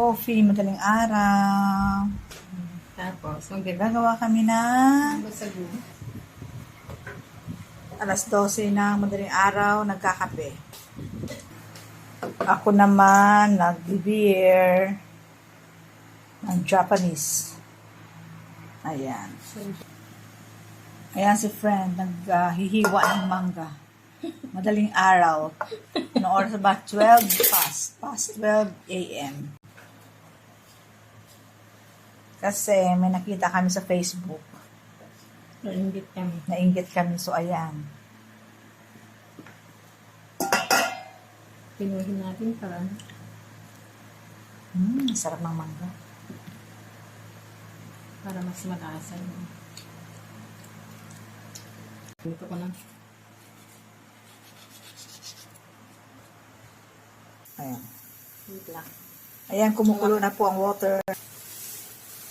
coffee, madaling araw. Tapos, magdagdag Gagawa kami ng alas 12 ng madaling araw, nagkakape. Ako naman, nag-beer ng Japanese. Ayan. Ayan si friend, naghihiwa ng mangga. Madaling araw. No oras ba? 12 past. Past 12 a.m. Kasi may nakita kami sa Facebook. Nainggit kami. Nainggit kami. So, ayan. Pinuhin natin para Hmm, sarap ng mangga. para mas malasa. Dito ko na. Ayan. Ayan, kumukulo na po ang water.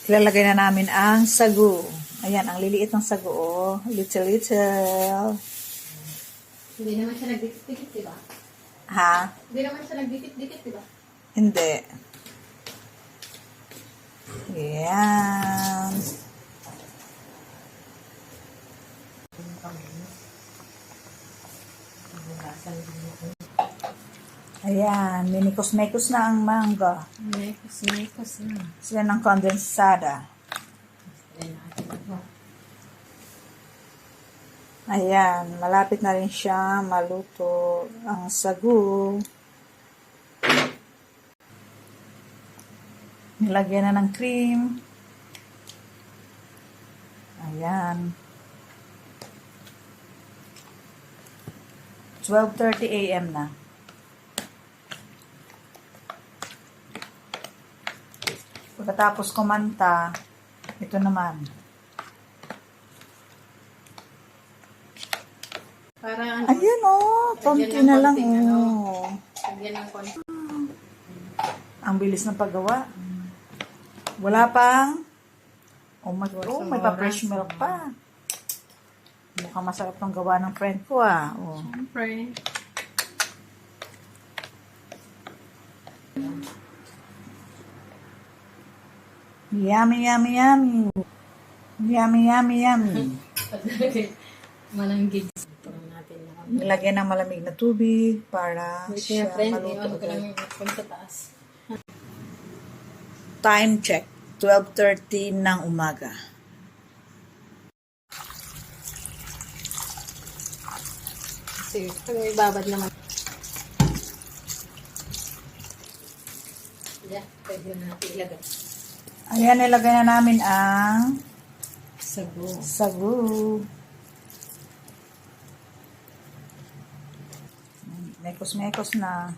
Ilalagay na namin ang sagu. Ayan, ang liliit ng sagu. Oh. Little, little. Hindi naman siya nagdikit-dikit, di ba? Ha? Hindi naman siya nagdikit-dikit, di ba? Hindi. Ayan. Ayan, minikos-mekos na ang mangga. Mekos, mekos na. Sila ng kondensada. Ayan natin ito. Ayan, malapit na rin siya maluto ang sagu. Nilagyan na ng cream. Ayan. 12.30 a.m. na. Pagkatapos kumanta, ito naman. Para ano, Ayan oh, konti na lang konting ano. oh. lagyan ng konti. Ang bilis ng paggawa. Wala pang Oh my, Wala oh, may pa-fresh milk pa. Mukhang masarap tong gawa ng friend ko ah. Oh. Siyempre. Yummy, yummy, yummy. Yummy, yummy, yummy. Na. Nilagyan ng malamig na tubig para Wait siya maluto taas. Time check. 12.30 ng umaga. Sige, pag may babad naman. Yeah, pwede na natin ilagay. Ayan, nilagay na namin ang Sago. sagu. Mekos-mekos na.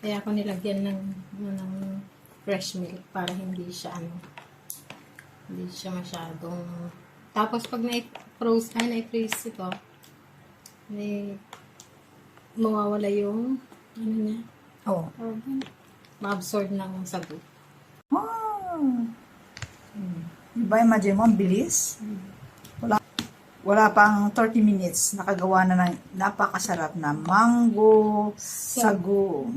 Kaya ako nilagyan ng, ng fresh milk para hindi siya ano, hindi siya masyadong, tapos pag na-froze, ay na-freeze ito, may mawawala yung, ano niya, Oh. ma-absorb ng sago. Oh. Diba, imagine mo, ang bilis. Wala, wala pang 30 minutes, nakagawa na ng napakasarap na mango sagu.